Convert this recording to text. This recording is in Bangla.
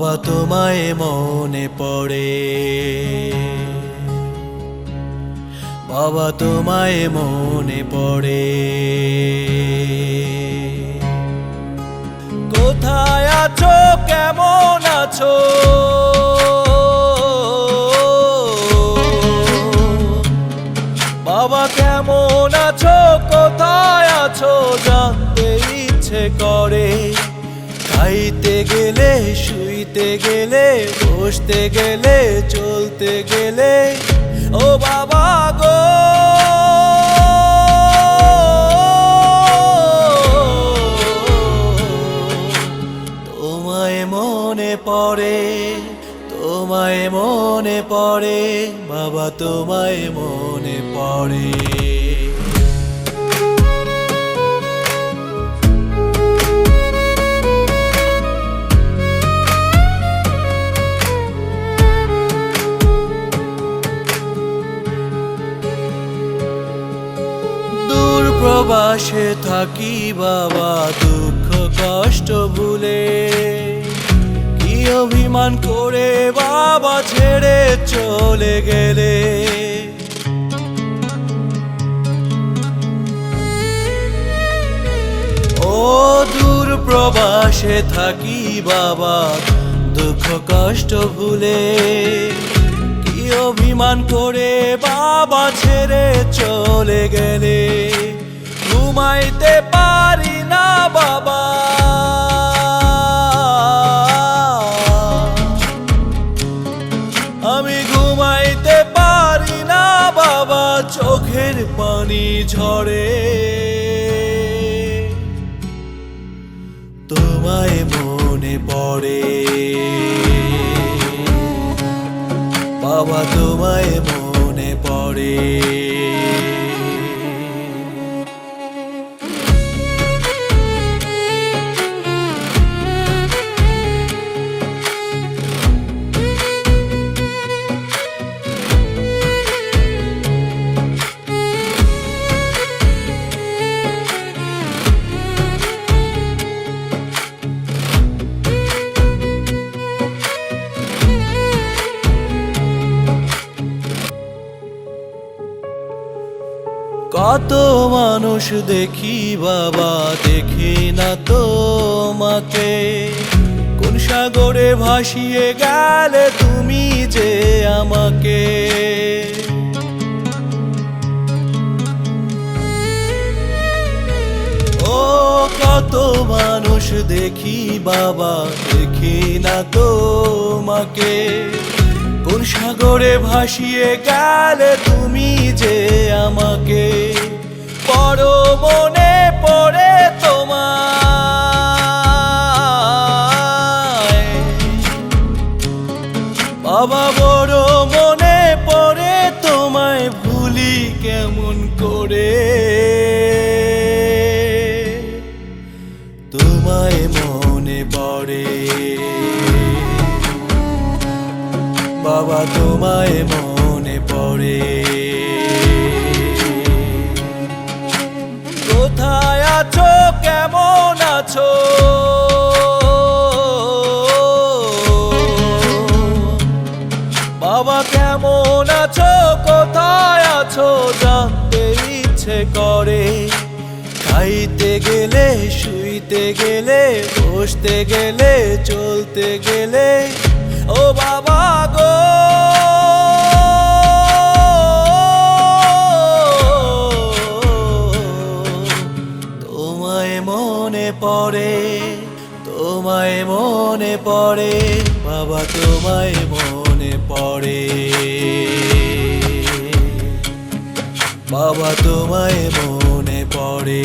তোমায় মনে পড়ে। বাবা তোমায় মনে পড়ে। কোথায় আছো? কেমন আছো? বাবা কেমন আছো? কোথায় আছো? জানতে ইচ্ছে করে। খাইতে গেলে, শুইতে গেলে, বসতে গেলে, চলতে গেলে। ও বাবা গো! তোমায় মনে পড়ে, তোমায় মনে পড়ে, বাবা তোমায় মনে পড়ে। প্রবাসে থাকি বাবা, দুঃখ, কষ্ট ভুলে। কি অভিমান করে বাবা ছেড়ে চলে গেলে? ও দূর প্রবাসে থাকি বাবা, দুঃখ, কষ্ট ভুলে। অভিমান করে বাবা ছেড়ে চলে গেলে? ঘুমাইতে পারি না, বাবা। আমি ঘুমাইতে পারি না, বাবা, চোখের পানি ঝরে। তোমায় মনে পড়ে। বাবা, তোমায় মনে পড়ে। কত মানুষ দেখি বাবা, দেখি না তোমাকে। কোন সাগরে ভাসিয়ে গেলে তুমি যে আমাকে? ও কত মানুষ দেখি বাবা, দেখি না তোমাকে। কোন সাগরে ভাসিয়ে গেলে তুমি যে আমাকে? বড় মনে পড়ে তোমায়। বাবা বড় মনে পড়ে তোমায় ভুলি কেমন করে? তোমায় মনে পড়ে। বাবা তোমায় মনে পড়ে। কোথায় আছো? কেমন আছো? বাবা কেমন আছো? কোথায় আছো? জানতে ইচ্ছে করে। খাইতে গেলে, শুইতে গেলে, বসতে গেলে, চলতে গেলে। ও বাবা গো। তোমায় মনে পড়ে, তোমায় মনে পড়ে, বাবা তোমায় মনে পড়ে। বাবা তোমায় মনে পড়ে।